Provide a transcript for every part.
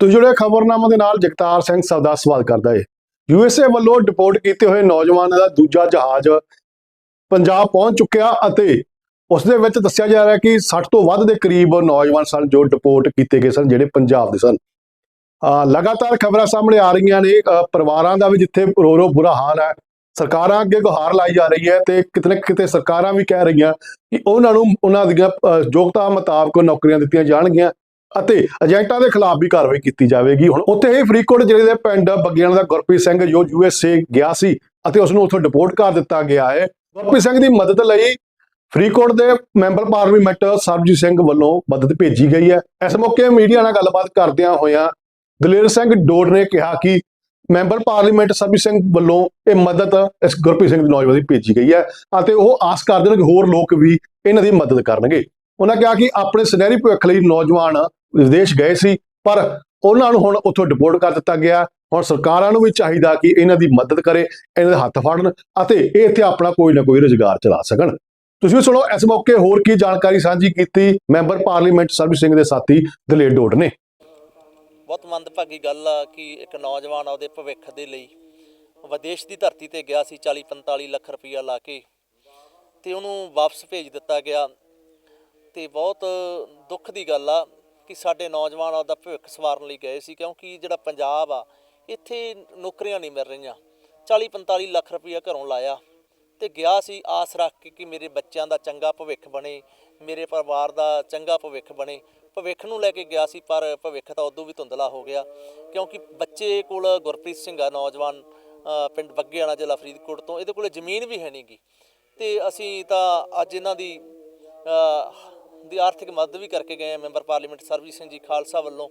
ਤੁਸੀਂ ਜੁੜੇ ਖਬਰਨਾਮਾ ਦੇ ਨਾਲ ਜਗਤਾਰ ਸਿੰਘ ਸਵਦਾ ਸਵਾਲ ਕਰਦਾ ਹੈ ਯੂਐਸਏ ਵੱਲੋਂ ਡਿਪੋਰਟ ਕੀਤੇ ਹੋਏ ਨੌਜਵਾਨਾਂ ਦਾ ਦੂਜਾ ਜਹਾਜ਼ ਪੰਜਾਬ ਪਹੁੰਚ ਚੁੱਕਿਆ ਅਤੇ ਉਸ ਦੇ ਵਿੱਚ ਦੱਸਿਆ ਜਾ ਰਿਹਾ ਕਿ 60 ਤੋਂ ਵੱਧ ਦੇ ਕਰੀਬ ਨੌਜਵਾਨ ਸਨ ਜੋ ਡਿਪੋਰਟ ਕੀਤੇ ਗਏ ਸਨ, ਜਿਹੜੇ ਪੰਜਾਬ ਦੇ ਸਨ। ਲਗਾਤਾਰ ਖਬਰਾਂ ਸਾਹਮਣੇ ਆ ਰਹੀਆਂ ਨੇ। ਪਰਿਵਾਰਾਂ ਦਾ ਵੀ ਜਿੱਥੇ ਰੋ ਰੋ ਬੁਰਾ ਹਾਲ ਹੈ, ਸਰਕਾਰਾਂ ਅੱਗੇ ਗੁਹਾਰ ਲਾਈ ਜਾ ਰਹੀ ਹੈ ਤੇ ਕਿਤੇ ਨਾ ਕਿਤੇ ਸਰਕਾਰਾਂ ਵੀ ਕਹਿ ਰਹੀਆਂ ਕਿ ਉਹਨਾਂ ਨੂੰ, ਉਹਨਾਂ ਦੀਆਂ ਯੋਗਤਾ ਮੁਤਾਬਕ ਨੌਕਰੀਆਂ ਦਿੱਤੀਆਂ ਜਾਣਗੀਆਂ। ਅਤੇ ਏਜੰਟਾਂ ਦੇ ਖਿਲਾਫ ਵੀ ਕਾਰਵਾਈ ਕੀਤੀ ਜਾਵੇਗੀ। ਹੁਣ ਉੱਥੇ ਹੀ ਫਰੀਦਕੋਟ ਜ਼ਿਲ੍ਹੇ ਦੇ ਪਿੰਡ ਬੱਗਿਆਣਾ ਦਾ ਗੁਰਪ੍ਰੀਤ ਸਿੰਘ ਜੋ ਯੂਐਸਏ ਗਿਆ ਸੀ ਅਤੇ ਉਸ ਨੂੰ ਉੱਥੋਂ ਡਿਪੋਰਟ ਕਰ ਦਿੱਤਾ ਗਿਆ ਹੈ। ਗੁਰਪ੍ਰੀਤ ਸਿੰਘ ਦੀ ਮਦਦ ਲਈ ਫਰੀਦਕੋਟ ਦੇ ਮੈਂਬਰ ਪਾਰਲੀਮੈਂਟ ਸਰਬਜੀਤ ਸਿੰਘ ਵੱਲੋਂ ਮਦਦ ਭੇਜੀ ਗਈ ਹੈ। ਇਸ ਮੌਕੇ ਮੀਡੀਆ ਨਾਲ ਗੱਲਬਾਤ ਕਰਦਿਆਂ ਹੋਇਆਂ ਦਲੇਰ ਸਿੰਘ ਡੋਡ ਨੇ ਕਿਹਾ ਕਿ ਮੈਂਬਰ ਪਾਰਲੀਮੈਂਟ ਸਰਬਜੀਤ ਸਿੰਘ ਵੱਲੋਂ ਇਹ ਮਦਦ ਇਸ ਗੁਰਪ੍ਰੀਤ ਸਿੰਘ ਦੀ ਨੌਜਵਾਨ ਦੀ ਭੇਜੀ ਗਈ ਹੈ ਅਤੇ ਉਹ ਆਸ ਕਰਦੇ ਨੇ ਕਿ ਹੋਰ ਲੋਕ ਵੀ ਇਹਨਾਂ ਦੀ ਮਦਦ ਕਰਨਗੇ। ਉਹਨਾਂ ਕਿਹਾ ਕਿ ਆਪਣੇ ਸੁਨਹਿਰੀ ਭਵਿੱਖ ਲਈ ਨੌਜਵਾਨ ਵਿਦੇਸ਼ ਗਏ ਸੀ, ਪਰ ਉਹਨਾਂ ਨੂੰ ਹੁਣ ਉੱਥੋਂ ਡਿਪੋਰਟ ਕਰ ਦਿੱਤਾ ਗਿਆ। ਹੁਣ ਸਰਕਾਰਾਂ ਨੂੰ ਵੀ ਚਾਹੀਦਾ ਕਿ ਇਹਨਾਂ ਦੀ ਮਦਦ ਕਰੇ, ਇਹਨਾਂ ਦੇ ਹੱਥ ਫੜਨ ਅਤੇ ਇਹ ਇੱਥੇ ਆਪਣਾ ਕੋਈ ਨਾ ਕੋਈ ਰੁਜ਼ਗਾਰ ਚਲਾ ਸਕਣ। ਤੁਸੀਂ ਵੀ ਸੁਣੋ, ਇਸ ਮੌਕੇ ਹੋਰ ਕੀ ਜਾਣਕਾਰੀ ਸਾਂਝੀ ਕੀਤੀ ਮੈਂਬਰ ਪਾਰਲੀਮੈਂਟ ਸਰਬਜੀਤ ਸਿੰਘ ਦੇ ਸਾਥੀ ਦਲੇਰ ਡੋਡ ਨੇ। ਬਹੁਤ ਮੰਦਭਾਗੀ ਗੱਲ ਆ ਕਿ ਇੱਕ ਨੌਜਵਾਨ ਉਹਦੇ ਭਵਿੱਖ ਦੇ ਲਈ ਵਿਦੇਸ਼ ਦੀ ਧਰਤੀ ਤੇ ਗਿਆ ਸੀ 40 45 ਲੱਖ ਰੁਪਈਆ ਲਾ ਕੇ ਤੇ ਉਹਨੂੰ ਵਾਪਸ ਭੇਜ ਦਿੱਤਾ ਗਿਆ। ਤੇ ਬਹੁਤ ਦੁੱਖ ਦੀ ਗੱਲ ਆ ਕਿ ਸਾਡੇ ਨੌਜਵਾਨ ਆਪਦਾ ਭਵਿੱਖ ਸਵਾਰਨ ਲਈ ਗਏ ਸੀ ਕਿਉਂਕਿ ਜਿਹੜਾ ਪੰਜਾਬ ਆ ਇੱਥੇ ਨੌਕਰੀਆਂ ਨਹੀਂ ਮਿਲ ਰਹੀਆਂ। 40 45 ਲੱਖ ਰੁਪਈਆ ਘਰੋਂ ਲਾਇਆ ਤੇ ਗਿਆ ਸੀ ਆਸ ਰੱਖ ਕੇ ਕਿ ਮੇਰੇ ਬੱਚਿਆਂ ਦਾ ਚੰਗਾ ਭਵਿੱਖ ਬਣੇ ਮੇਰੇ ਪਰਿਵਾਰ ਦਾ ਚੰਗਾ ਭਵਿੱਖ ਬਣੇ। ਭਵਿੱਖ ਨੂੰ ਲੈ ਕੇ ਗਿਆ ਸੀ ਪਰ ਭਵਿੱਖ ਤਾਂ ਉਦੋਂ ਵੀ ਧੁੰਦਲਾ ਹੋ ਗਿਆ ਕਿਉਂਕਿ ਬੱਚੇ ਕੋਲ ਗੁਰਪ੍ਰੀਤ ਸਿੰਘ ਆ ਨੌਜਵਾਨ ਅ, ਪਿੰਡ ਬੱਗੇਆਣਾ ਜ਼ਿਲ੍ਹਾ ਫਰੀਦਕੋਟ ਤੋਂ ਇਹਦੇ ਕੋਲੇ ਜ਼ਮੀਨ ਵੀ ਹੈ ਨਹੀਂਗੀ ਤੇ ਅਸੀਂ ਤਾਂ ਅੱਜ ਇਹਨਾਂ ਦੀ ਦੀ ਆਰਥਿਕ ਮਦਦ ਵੀ ਕਰਕੇ ਗਏ ਮੈਂਬਰ ਪਾਰਲੀਮੈਂਟ ਸਰਬਜੀਤ ਸਿੰਘ ਜੀ ਖਾਲਸਾ ਵੱਲੋਂ।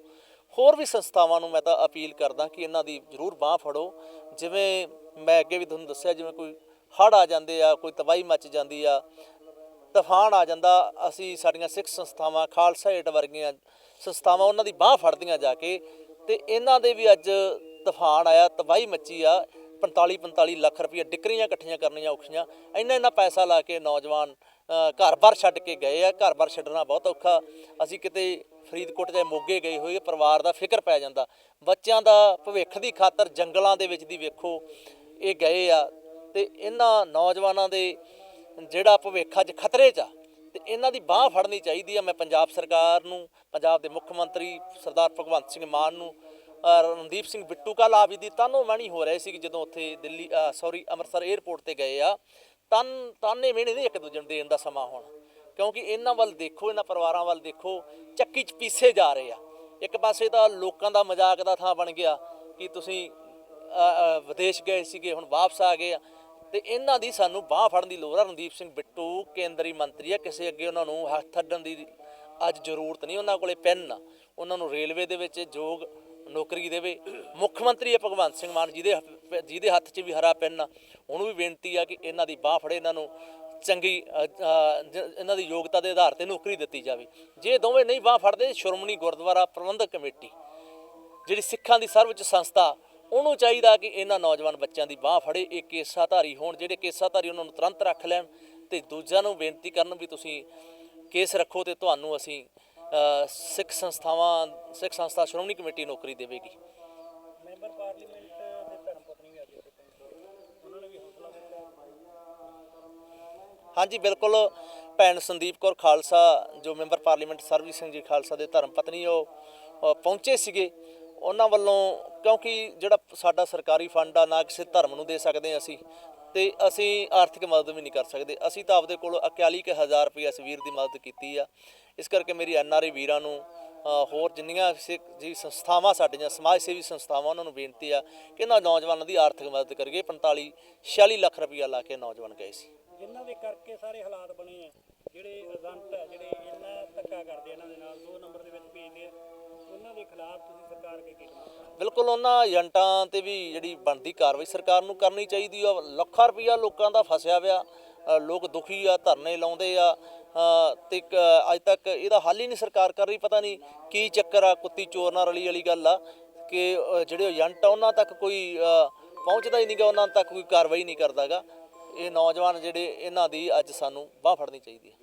ਹੋਰ ਵੀ ਸੰਸਥਾਵਾਂ ਨੂੰ ਮੈਂ ਤਾਂ ਅਪੀਲ ਕਰਦਾ ਕਿ ਇਹਨਾਂ ਦੀ ਜ਼ਰੂਰ ਬਾਹ ਫੜੋ। ਜਿਵੇਂ ਮੈਂ ਅੱਗੇ ਵੀ ਤੁਹਾਨੂੰ ਦੱਸਿਆ, ਜਿਵੇਂ ਕੋਈ ਹੜ੍ਹ ਆ ਜਾਂਦੇ ਆ, ਕੋਈ ਤਬਾਹੀ ਮੱਚ ਜਾਂਦੀ ਆ, ਤੂਫਾਨ ਆ ਜਾਂਦਾ, ਅਸੀਂ ਸਾਡੀਆਂ ਸਿੱਖ ਸੰਸਥਾਵਾਂ, ਖਾਲਸਾ ਏਡ ਵਰਗੀਆਂ ਸੰਸਥਾਵਾਂ ਉਹਨਾਂ ਦੀ ਬਾਹ ਫੜਦੀਆਂ ਜਾ ਕੇ ਤੇ ਇਹਨਾਂ ਦੇ ਵੀ ਅੱਜ ਤੂਫਾਨ ਆਇਆ, ਤਬਾਹੀ ਮੱਚੀ ਆ 45 45 ਲੱਖ ਰੁਪਏ ਡਿਕਰੀਆਂ ਇਕੱਠੀਆਂ ਕਰਨੀਆਂ ਔਖੀਆਂ। ਇੰਨਾ ਇੰਨਾ ਪੈਸਾ ਲਾ ਕੇ ਨੌਜਵਾਨ ਘਰ-ਬਾਰ ਛੱਡ ਕੇ ਗਏ ਆ ਘਰ-ਬਾਰ ਛੱਡਣਾ ਬਹੁਤ ਔਖਾ। ਅਸੀਂ ਕਿਤੇ ਫਰੀਦਕੋਟ ਜਾਂ ਮੋਗੇ ਗਏ ਹੋਏ ਪਰਿਵਾਰ ਦਾ ਫਿਕਰ ਪੈ ਜਾਂਦਾ। ਬੱਚਿਆਂ ਦਾ ਭਵਿੱਖ ਦੀ ਖਾਤਰ ਜੰਗਲਾਂ ਦੇ ਵਿੱਚ ਦੀ ਵੇਖੋ, ਇਹ ਗਏ ਆ। ਤੇ ਇਹਨਾਂ ਨੌਜਵਾਨਾਂ ਦੇ ਜਿਹੜਾ ਭਵਿੱਖ ਅੱਜ ਖਤਰੇ 'ਚ ਆ, ਤੇ ਇਹਨਾਂ ਦੀ ਬਾਹ ਫੜਨੀ ਚਾਹੀਦੀ ਆ। ਮੈਂ ਪੰਜਾਬ ਸਰਕਾਰ ਨੂੰ, ਪੰਜਾਬ ਦੇ ਮੁੱਖ ਮੰਤਰੀ ਸਰਦਾਰ ਭਗਵੰਤ ਸਿੰਘ ਮਾਨ ਨੂੰ ਰਣਦੀਪ ਸਿੰਘ ਬਿੱਟੂ ਕੱਲ ਆਪ ਦੀ ਤਾਨੋ ਮਾਣੀ ਹੋ ਰਹੇ ਸੀ ਜਦੋਂ ਉੱਥੇ ਦਿੱਲੀ ਸੌਰੀ ਅੰਮ੍ਰਿਤਸਰ 에ਅਰਪੋਰਟ ਤੇ ਗਏ ਆ ਤਨ ਤਾਨੇ ਮਿਹਣੇ ਨਹੀਂ ਇੱਕ ਦੂਜੇ ਨੂੰ ਦੇਣ ਦਾ ਸਮਾਂ ਹੁਣ। ਕਿਉਂਕਿ ਇਹਨਾਂ ਵੱਲ ਦੇਖੋ, ਇਹਨਾਂ ਪਰਿਵਾਰਾਂ ਵੱਲ ਦੇਖੋ, ਚੱਕੀ 'ਚ ਪੀਸੇ ਜਾ ਰਹੇ ਆ। ਇੱਕ ਪਾਸੇ ਤਾਂ ਲੋਕਾਂ ਦਾ ਮਜ਼ਾਕ ਦਾ ਥਾਂ ਬਣ ਗਿਆ ਕਿ ਤੁਸੀਂ ਵਿਦੇਸ਼ ਗਏ ਸੀਗੇ, ਹੁਣ ਵਾਪਸ ਆ ਗਏ ਆ। ਤੇ ਇਹਨਾਂ ਦੀ ਸਾਨੂੰ ਬਾਹ ਫੜਨ ਦੀ ਲੋੜ ਆ। ਰਣਦੀਪ ਸਿੰਘ ਬਿੱਟੂ, ਕੇਂਦਰੀ ਮੰਤਰੀ ਆ। ਕਿਸੇ ਅੱਗੇ ਉਹਨਾਂ ਨੂੰ ਹੱਥ ਅੱਡਣ ਦੀ ਅੱਜ ਜ਼ਰੂਰਤ ਨਹੀਂ। ਉਹਨਾਂ ਕੋਲੇ ਪੈਨ ਆ। ਉਹਨਾਂ ਨੂੰ ਰੇਲਵੇ ਦੇ ਵਿੱਚ ਯੋਗ ਨੌਕਰੀ ਦੇਵੇ। ਮੁੱਖ ਮੰਤਰੀ ਆ ਭਗਵੰਤ ਸਿੰਘ ਮਾਨ, ਜਿਹਦੇ ਹੱਥ- ਜਿਹਦੇ ਹੱਥ 'ਚ ਵੀ ਹਰਾ ਪੈਨ। ਆ ਉਹਨੂੰ ਵੀ ਬੇਨਤੀ ਆ ਕਿ ਇਹਨਾਂ ਦੀ ਬਾਹ ਫੜੇ, ਇਹਨਾਂ ਨੂੰ ਚੰਗੀ ਇਹਨਾਂ ਦੀ ਯੋਗਤਾ ਦੇ ਆਧਾਰ ਤੇ ਨੌਕਰੀ ਦਿੱਤੀ ਜਾਵੇ। ਜੇ ਦੋਵੇਂ ਨਹੀਂ ਬਾਹ ਫੜਦੇ, ਸ਼੍ਰੋਮਣੀ ਗੁਰਦੁਆਰਾ ਪ੍ਰਬੰਧਕ ਕਮੇਟੀ, ਜਿਹੜੀ ਸਿੱਖਾਂ ਦੀ ਸਰਵਉੱਚ ਸੰਸਥਾ, ਉਹਨੂੰ ਚਾਹੀਦਾ ਕਿ ਇਹਨਾਂ ਨੌਜਵਾਨ ਬੱਚਿਆਂ ਦੀ ਬਾਹ ਫੜੇ, ਇਹ ਕੇਸਾਧਾਰੀ ਹੋਣ, ਜਿਹੜੇ ਕੇਸਾਧਾਰੀ ਉਹਨਾਂ ਨੂੰ ਤੁਰੰਤ ਰੱਖ ਲੈਣ। ਤੇ ਦੂਜਿਆਂ ਨੂੰ ਬੇਨਤੀ ਕਰਨ ਵੀ ਤੁਸੀਂ ਕੇਸ ਰੱਖੋ ਤੇ ਤੁਹਾਨੂੰ ਅਸੀਂ ਸਿੱਖ ਸੰਸਥਾਵਾਂ ਸਿੱਖ ਸੰਸਥਾ ਸ਼੍ਰੋਮਣੀ ਕਮੇਟੀ ਨੌਕਰੀ ਦੇਵੇਗੀ। ਮੈਂਬਰ ਪਾਰਲੀਮੈਂਟ ਦੇ ਧਰਮ ਪਤਨੀ ਵੀ ਅੱਜ ਇੱਥੇ ਪਹੁੰਚੇ ਉਹਨਾਂ ਨੇ ਵੀ ਹੌਸਲਾ ਦਿੱਤਾ। ਹਾਂਜੀ ਬਿਲਕੁਲ। ਭੈਣ ਸੰਦੀਪ ਕੌਰ ਖਾਲਸਾ ਜੋ ਮੈਂਬਰ ਪਾਰਲੀਮੈਂਟ ਸਰਬਜੀਤ ਸਿੰਘ ਜੀ ਖਾਲਸਾ ਦੇ ਧਰਮ ਪਤਨੀ ਉਹ ਪਹੁੰਚੇ ਸੀਗੇ। ਉਹਨਾਂ ਵੱਲੋਂ ਕਿਉਂਕਿ ਜਿਹੜਾ ਸਾਡਾ ਸਰਕਾਰੀ ਫੰਡ ਆ ਨਾ ਕਿਸੇ ਧਰਮ ਨੂੰ ਦੇ ਸਕਦੇ ਅਸੀਂ ਤੇ ਅਸੀਂ ਆਰਥਿਕ ਮਦਦ ਵੀ ਨਹੀਂ ਕਰ ਸਕਦੇ। ਅਸੀਂ ਤਾਂ ਆਪਦੇ ਕੋਲ 41000 ਰੁਪਏ ਇਸ ਵੀਰ ਦੀ ਮਦਦ ਕੀਤੀ ਆ। ਇਸ ਕਰਕੇ ਮੇਰੀ ਐਨਆਰਆਈ ਵੀਰਾਂ ਨੂੰ ਹੋਰ ਜਿੰਨੀਆਂ ਸਿੱਖ ਜੀ ਸੰਸਥਾਵਾਂ ਸਾਡੀਆਂ, ਸਮਾਜ ਸੇਵੀ ਸੰਸਥਾਵਾਂ, ਉਹਨਾਂ ਨੂੰ ਬੇਨਤੀ ਆ ਕਿ ਇਹਨਾਂ ਨੌਜਵਾਨਾਂ ਦੀ ਆਰਥਿਕ ਮਦਦ ਕਰੀਏ। 45 46 ਲੱਖ ਰੁਪਇਆ ਲਾ ਕੇ ਨੌਜਵਾਨ ਗਏ ਸੀ। ਜਿਨ੍ਹਾਂ ਦੇ ਕਰਕੇ ਸਾਰੇ ਹਾਲਾਤ ਬਣੇ ਆ, ਜਿਹੜੇ ਏਜੰਟ ਆ, ਜਿਹੜੇ ਇੰਨਾ ਧੱਕਾ ਕਰਦੇ ਇਹਨਾਂ ਦੇ ਨਾਲ, ਦੋ ਨੰਬਰ ਦੇ ਬਿਲਕੁਲ ਉਹਨਾਂ ਏਜੰਟਾਂ ਤੇ ਵੀ ਜਿਹੜੀ ਬਣਦੀ ਕਾਰਵਾਈ ਸਰਕਾਰ ਨੂੰ ਕਰਨੀ ਚਾਹੀਦੀ ਆ। ਲੱਖਾਂ ਰੁਪਈਆ ਲੋਕਾਂ ਦਾ ਫਸਿਆ ਪਿਆ। ਲੋਕ ਦੁਖੀ ਆ ਧਰਨੇ ਲਾਉਂਦੇ ਆ। ਅ, ਤੇ ਅੱਜ ਤੱਕ ਇਹਦਾ ਹੱਲ ਹੀ ਨਹੀਂ ਸਰਕਾਰ ਕਰ ਰਹੀ। ਪਤਾ ਨਹੀਂ ਕੀ ਚੱਕਰ ਆ ਕੁੱਤੀ ਚੋਰ ਨਾਲ ਰਲੀ ਵਾਲੀ ਗੱਲ ਆ ਕਿ ਜਿਹੜੇ ਏਜੰਟ ਆ ਉਹਨਾਂ ਤੱਕ ਕੋਈ ਪਹੁੰਚਦਾ ਹੀ ਨਹੀਂਗਾ। ਉਹਨਾਂ ਤੱਕ ਕੋਈ ਕਾਰਵਾਈ ਨਹੀਂ ਕਰਦਾਗਾ। ਇਹ ਨੌਜਵਾਨ ਜਿਹੜੇ ਇਹਨਾਂ ਦੀ ਅੱਜ ਸਾਨੂੰ ਬਾਹ ਫੜਨੀ ਚਾਹੀਦੀ ਹੈ